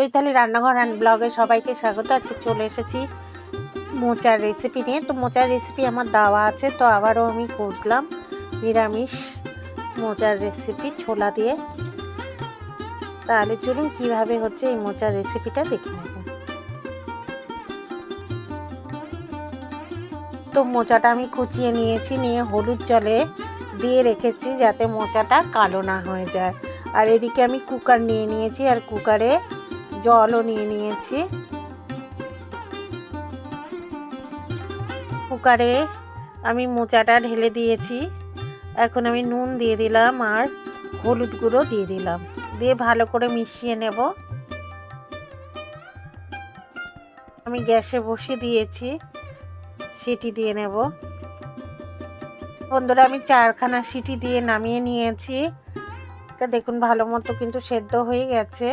চৈতালি রান্নাঘর অ্যান্ড ব্লগে সবাইকে স্বাগত। আজকে চলে এসেছি মোচার রেসিপি নিয়ে। তো মোচার রেসিপি আমার দেওয়া আছে, তো আবারও আমি করলাম নিরামিষ মোচার রেসিপি ছোলা দিয়ে। তাহলে চলুন কীভাবে হচ্ছে এই মোচার রেসিপিটা দেখে নেব। তো মোচাটা আমি কুচিয়ে নিয়েছি, নিয়ে হলুদ জলে দিয়ে রেখেছি যাতে মোচাটা কালো না হয়ে যায়। আর এদিকে আমি কুকার নিয়ে নিয়েছি, আর কুকারে জলও নিয়ে নিয়েছি। কুকারে আমি মোচাটা ঢেলে দিয়েছি। এখন আমি নুন দিয়ে দিলাম আর হলুদ গুঁড়ো দিয়ে দিলাম। দিয়ে ভালো করে মিশিয়ে নেব। আমি গ্যাসে বসিয়ে দিয়েছি, সিটি দিয়ে নেব। বন্ধুরা, আমি চারখানা সিটি দিয়ে নামিয়ে নিয়েছি। দেখুন ভালো মতো কিন্তু সেদ্ধ হয়ে গেছে।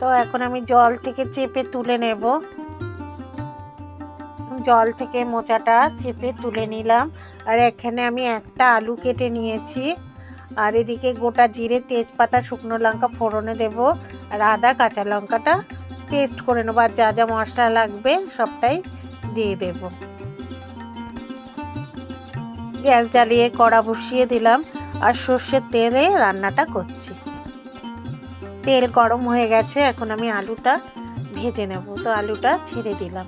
তো এখন আমি জল থেকে চেপে তুলে নেব। জল থেকে মোচাটা চেপে তুলে নিলাম। আর এখানে আমি একটা আলু কেটে নিয়েছি। আর এদিকে গোটা জিরে, তেজপাতা, শুকনো লঙ্কা ফোড়নে দেব। আর আদা, কাঁচা লঙ্কাটা পেস্ট করে নেব। আর যা যা মশলা লাগবে সবটাই দিয়ে দেব। গ্যাস জ্বালিয়ে কড়া বসিয়ে দিলাম। আর সর্ষের তেলে রান্নাটা করছি। তেল গরম হয়ে গেছে, এখন আমি আলুটা ভেজে নেব। তো আলুটা ছেড়ে দিলাম।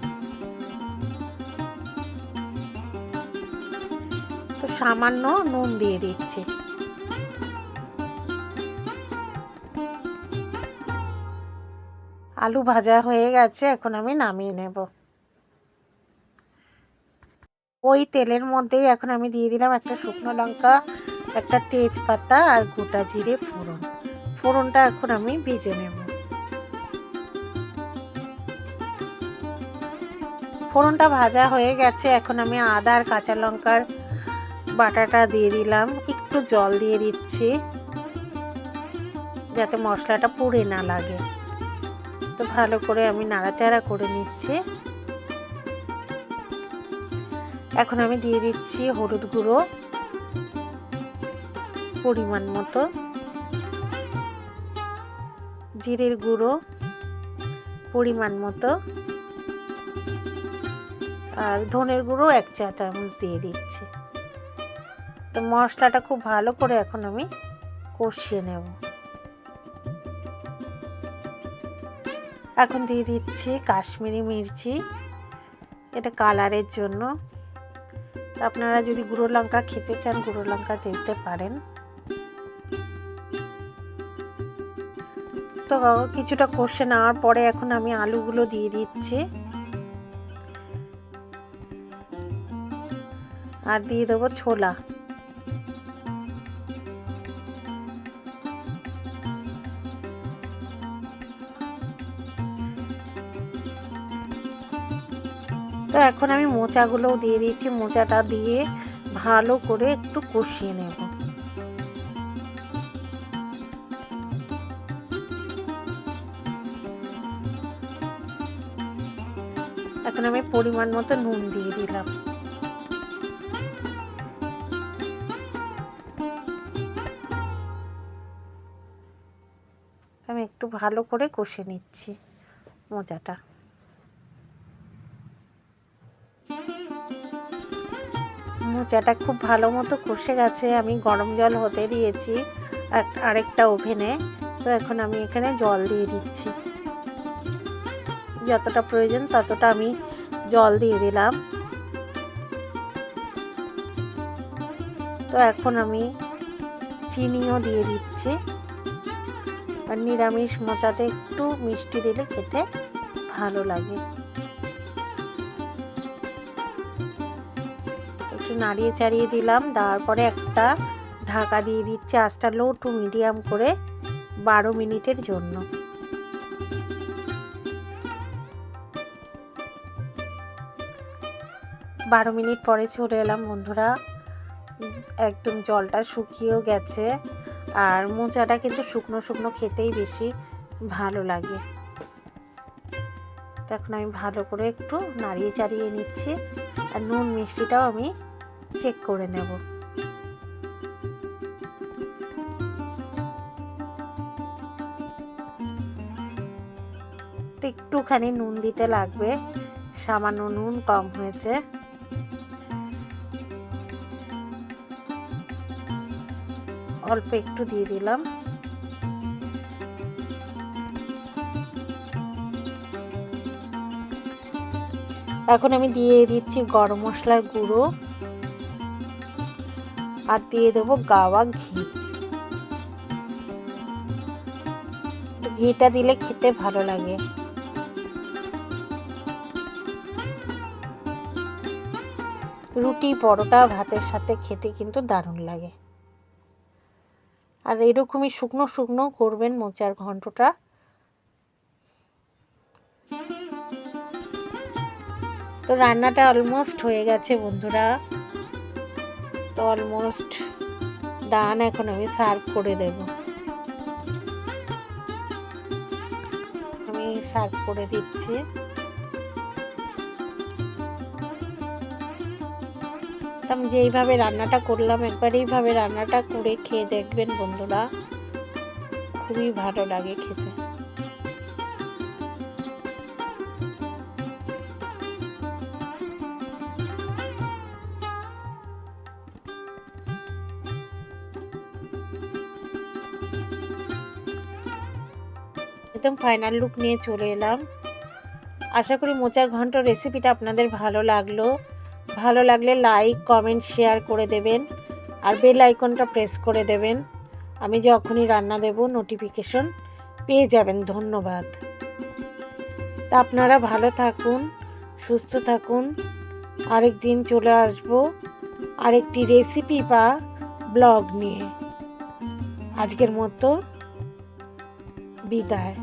তো সামান্য নুন দিয়ে দিচ্ছি। আলু ভাজা হয়ে গেছে, এখন আমি নামিয়ে নেব। ওই তেলের মধ্যেই এখন আমি দিয়ে দিলাম একটা শুকনো লঙ্কা, একটা তেজপাতা আর গোটা জিরে ফোড়ন। ফোড়নটা এখন আমি ভেজে নেব। ফোড়নটা ভাজা হয়ে গেছে, এখন আমি আদা আর কাঁচা লঙ্কার বাটাটা দিয়ে দিলাম, একটু জল দিয়ে দিচ্ছি, যাতে মশলাটা পুড়ে না লাগে। তো ভালো করে আমি নাড়াচাড়া করে নিচ্ছি। এখন আমি দিয়ে দিচ্ছি হলুদ গুঁড়ো পরিমাণ মতো। জিরের গুঁড়ো পরিমাণ মতো। আর ধনের গুঁড়ো এক চা চামচ দিয়ে দিচ্ছি। তো মশলাটা খুব ভালো করে এখন আমি কষিয়ে নেব। এখন দিয়ে দিচ্ছি কাশ্মীরি মির্চি। এটা কালারের জন্য। আপনারা যদি গুঁড়ো লঙ্কা খেতে চান, গুঁড়ো লঙ্কা দিতে পারেন। তো কিছুটা কষে নেওয়ার পরে এখন আমি আলুগুলো দিয়ে দিচ্ছি। আর দিয়ে দেবো ছোলা। তো এখন আমি মোচাগুলোও দিয়ে দিচ্ছি মোচাটা দিয়ে ভালো করে একটু কষিয়ে নেব। এখন আমি পরিমাণ মতো নুন দিয়ে দিলাম। আমি একটু ভালো করে কষে নিচ্ছি মোচাটা। মোচাটা খুব ভালো মতো কষে গেছে, আমি গরম জল হতে দিয়েছি আরেকটা ওভেনে। তো এখন আমি এখানে জল দিয়ে দিচ্ছি। যতটা প্রয়োজন ততটা আমি জল দিয়ে দিলাম। তো এখন আমি চিনিও দিয়ে দিচ্ছি। আর নিরামিষ মোচাতে একটু মিষ্টি দিলে খেতে ভালো লাগে। একটু নাড়িয়ে চাড়িয়ে দিলাম দেওয়ার পরে একটা ঢাকা দিয়ে দিচ্ছি আঁচটা লো টু মিডিয়াম করে বারো মিনিটের জন্য। বারো মিনিট পরে চলে এলাম বন্ধুরা। একদম জলটা শুকিয়েও গেছে। আর মোচাটা কিন্তু শুকনো শুকনো খেতেই বেশি ভালো লাগে। তখন আমি ভালো করে একটু নাড়িয়ে চাড়িয়ে নিচ্ছি। আর নুন মিষ্টিটাও আমি চেক করে নেব। একটুখানি নুন দিতে লাগবে। সামান্য নুন কম হয়েছে। অল্প একটু দিয়ে দিলাম। এখন আমি দিয়ে দিচ্ছি গরম মশলার গুঁড়ো আর দিয়ে দেবো গাওয়া ঘি। ঘিটা দিলে খেতে ভালো লাগে। রুটি, পরোটা, ভাতের সাথে খেতে কিন্তু দারুণ লাগে। আর এরকমই শুকনো শুকনো করবেন মোচার ঘন্টটা। তো রান্নাটা অলমোস্ট হয়ে গেছে বন্ধুরা। তো অলমোস্ট ডান এখন আমি সার্ভ করে দেব। আমি সার্ভ করে দিচ্ছি। তো আমি যেইভাবে রান্নাটা করলাম, একবার এইভাবে রান্নাটা করে খেয়ে দেখবেন বন্ধুরা। খুবই ভালো লাগে খেতে। একদম ফাইনাল লুক নিয়ে চলে এলাম। আশা করি মোচার ঘন্ট রেসিপিটা আপনাদের ভালো লাগল। ভালো লাগলে লাইক কমেন্ট শেয়ার করে দেবেন। আর বেল আইকনটা প্রেস করে দেবেন। আমি যখনই রান্না দেব নোটিফিকেশন পেয়ে যাবেন। ধন্যবাদ। তা আপনারা ভালো থাকুন, সুস্থ থাকুন। আরেক দিন চলে আসব আরেকটি রেসিপি বা ব্লগ নিয়ে। আজকের মতো বিদায়।